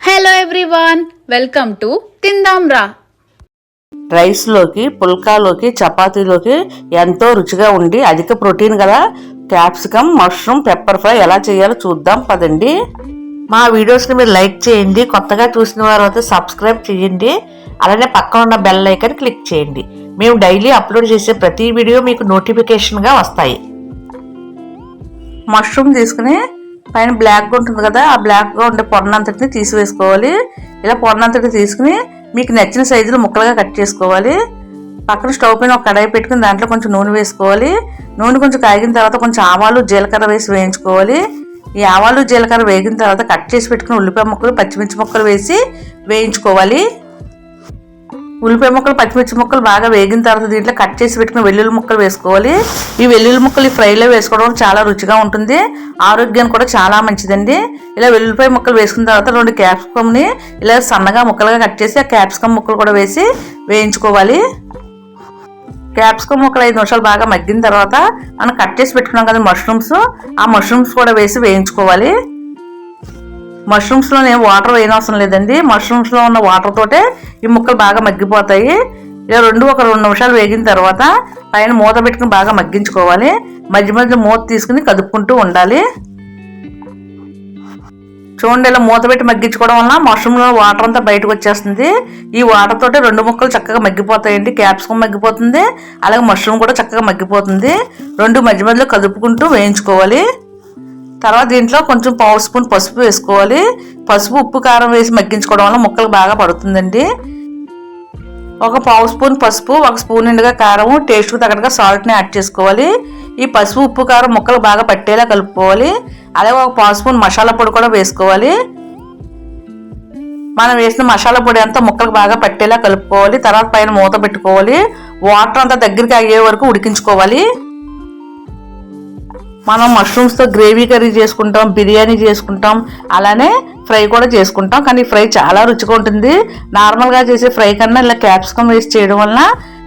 Hello everyone welcome to తిందాం రా రైస్లోకి పుల్కాలోకి చపాతీలోకి ఎంతో రుచిగా ఉండి అధిక ప్రోటీన్ గల క్యాప్సికమ్ మష్రూమ్ పెప్పర్ ఫ్రై ఎలా చేయాలో చూద్దాం పదండి. మా వీడియోస్ని మీరు లైక్ చేయండి కొత్తగా చూసిన వారు అయితే సబ్స్క్రైబ్ చేయండి అలానే పక్కన ఉన్న బెల్ ఐకన్ క్లిక్ చేయండి. మేము డైలీ అప్లోడ్ చేసే ప్రతి వీడియో మీకు నోటిఫికేషన్గా వస్తాయి. మష్రూమ్ తీసుకుని పైన బ్లాక్గా ఉంటుంది కదా ఆ బ్లాక్గా ఉండే పొరనంతటిని తీసివేసుకోవాలి. ఇలా పొరనంతటి తీసుకుని మీకు నచ్చిన సైజులో ముక్కలుగా కట్ చేసుకోవాలి. పక్కన స్టవ్ పైన ఒక కడాయి పెట్టుకుని దాంట్లో కొంచెం నూనె వేసుకోవాలి. నూనె కొంచెం కాగిన తర్వాత కొంచెం ఆవాలు జీలకర్ర వేసి వేయించుకోవాలి. ఈ ఆవాలు జీలకర్ర వేగిన తర్వాత కట్ చేసి పెట్టుకుని ఉల్లిపాయ ముక్కలు పచ్చిమిర్చి ముక్కలు వేసి వేయించుకోవాలి. ఉల్లిపాయ ముక్కలు పచ్చిమిర్చి ముక్కలు బాగా వేగిన తర్వాత దీంట్లో కట్ చేసి పెట్టుకుని వెల్లుల్లి ముక్కలు వేసుకోవాలి. ఈ వెల్లుల్లి ముక్కలు ఈ ఫ్రైలో వేసుకోవడం చాలా రుచిగా ఉంటుంది. ఆరోగ్యానికి కూడా చాలా మంచిదండి. ఇలా వెల్లుల్లిపాయ ముక్కలు వేసుకున్న తర్వాత రెండు క్యాప్సికమ్ని ఇలా సన్నగా ముక్కలుగా కట్ చేసి ఆ క్యాప్సికమ్ ముక్కలు కూడా వేసి వేయించుకోవాలి. క్యాప్సికమ్ ముక్కలు ఐదు నిమిషాలు బాగా మగ్గిన తర్వాత మనం కట్ చేసి పెట్టుకున్నాం కదా మష్రూమ్స్ ఆ మష్రూమ్స్ కూడా వేసి వేయించుకోవాలి. మష్రూమ్స్లో ఏం వాటర్ వేయనవసరం లేదండి. మష్రూమ్స్లో ఉన్న వాటర్ తోటే ఈ ముక్కలు బాగా మగ్గిపోతాయి. ఇలా రెండు ఒక రెండు నిమిషాలు వేగిన తర్వాత పైన మూత పెట్టుకుని బాగా మగ్గించుకోవాలి. మధ్య మధ్య మూత తీసుకుని కదుపుకుంటూ ఉండాలి. చూడండి ఇలా మూత పెట్టి మగ్గించుకోవడం వల్ల మష్రూమ్లో వాటర్ అంతా బయటకు వచ్చేస్తుంది. ఈ వాటర్ తోటి రెండు ముక్కలు చక్కగా మగ్గిపోతాయండి. క్యాప్సికమ్ మగ్గిపోతుంది. అలాగే మష్రూమ్ కూడా చక్కగా మగ్గిపోతుంది. రెండు మధ్య మధ్యలో కదుపుకుంటూ వేయించుకోవాలి. తర్వాత దీంట్లో కొంచెం పావు స్పూన్ పసుపు వేసుకోవాలి. పసుపు ఉప్పు కారం వేసి మగ్గించుకోవడం వల్ల ముక్కలు బాగా పడుతుందండి. ఒక పావు స్పూన్ పసుపు ఒక స్పూన్ నిండుగా కారం టేస్ట్కి తగ్గట్టుగా సాల్ట్ని యాడ్ చేసుకోవాలి. ఈ పసుపు ఉప్పు కారం ముక్కలు బాగా పట్టేలా కలుపుకోవాలి. అలాగే ఒక పావు స్పూన్ మసాలా పొడి కూడా వేసుకోవాలి. మనం వేసిన మసాలా పొడి అంతా ముక్కలకు బాగా పట్టేలా కలుపుకోవాలి. తర్వాత పైన మూత పెట్టుకోవాలి. వాటర్ అంతా దగ్గరికి అయ్యే వరకు ఉడికించుకోవాలి. మనం మష్రూమ్స్తో గ్రేవీ కర్రీ చేసుకుంటాం బిర్యానీ చేసుకుంటాం అలానే ఫ్రై కూడా చేసుకుంటాం. కానీ ఫ్రై చాలా రుచిగా ఉంటుంది. నార్మల్గా చేసే ఫ్రై కన్నా ఇలా క్యాప్సికమ్ వేసి చేయడం వలన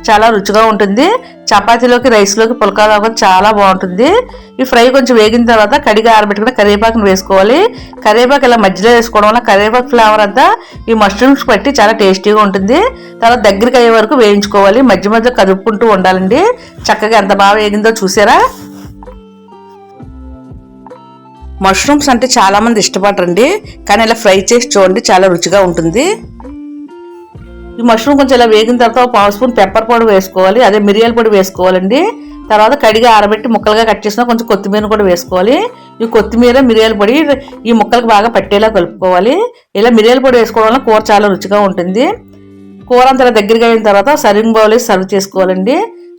చాలా రుచిగా ఉంటుంది. చపాతీలోకి రైస్లోకి పుల్కాలోకి చాలా బాగుంటుంది. ఈ ఫ్రై కొంచెం వేగిన తర్వాత కడిగి ఆరబెట్టుకుని కరివేపాకుని వేసుకోవాలి. కరివేపాకు ఇలా మధ్యలో వేసుకోవడం వల్ల కరివేపాకు ఫ్లేవర్ అంతా ఈ మష్రూమ్స్ పట్టి చాలా టేస్టీగా ఉంటుంది. తర్వాత దగ్గరికి అయ్యే వరకు వేయించుకోవాలి. మధ్య మధ్య కదుపుకుంటూ ఉండాలండి. చక్కగా ఎంత బాగా వేగిందో చూసారా? మష్రూమ్స్ అంటే చాలా మంది ఇష్టపడరండి కానీ ఇలా ఫ్రై చేసి చూడండి చాలా రుచిగా ఉంటుంది. ఈ మష్రూమ్ కొంచెం ఇలా వేగిన తర్వాత పావు స్పూన్ పెప్పర్ పొడి వేసుకోవాలి అదే మిరియాల పొడి వేసుకోవాలండి. తర్వాత కడిగి ఆరబెట్టి ముక్కలుగా కట్ చేసిన కొంచెం కొత్తిమీర కూడా వేసుకోవాలి. ఈ కొత్తిమీర మిరియాల పొడి ఈ ముక్కలకు బాగా పట్టేలా కలుపుకోవాలి. ఇలా మిరియాల పొడి వేసుకోవడం వల్ల కూర చాలా రుచిగా ఉంటుంది. కూర అంతా దగ్గరగా అయిన తర్వాత సర్వింగ్ బౌల్ వేసి సర్వ్ చేసుకోవాలండి.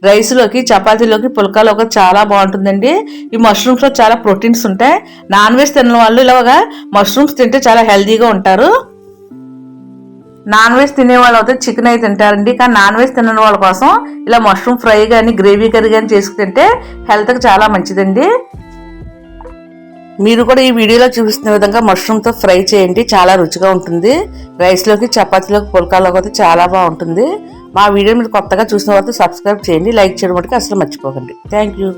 రైస్లోకి చపాతీలోకి పుల్కాలోకి చాలా బాగుంటుందండి. ఈ మష్రూమ్స్లో చాలా ప్రోటీన్స్ ఉంటాయి. నాన్ వెజ్ తిన్న వాళ్ళు ఇలాగా మష్రూమ్స్ తింటే చాలా హెల్తీగా ఉంటారు. నాన్ వెజ్ తినే వాళ్ళు అయితే చికెన్ అయితే తింటారండి. కానీ నాన్ వెజ్ తినని వాళ్ళ కోసం ఇలా మష్రూమ్ ఫ్రై కానీ గ్రేవీ కర్రీ కానీ చేసుకు తింటే హెల్త్కి చాలా మంచిదండి. మీరు కూడా ఈ వీడియోలో చూపిస్తున్న విధంగా మష్రూమ్తో ఫ్రై చేయండి. చాలా రుచిగా ఉంటుంది. రైస్లోకి చపాతీలోకి పుల్కాలోకి అయితే చాలా బాగుంటుంది. మా వీడియో మీరు కొత్తగా చూసిన తర్వాత సబ్స్క్రైబ్ చేయండి లైక్ చేయడం మటుకు అసలు మర్చిపోకండి. Thank you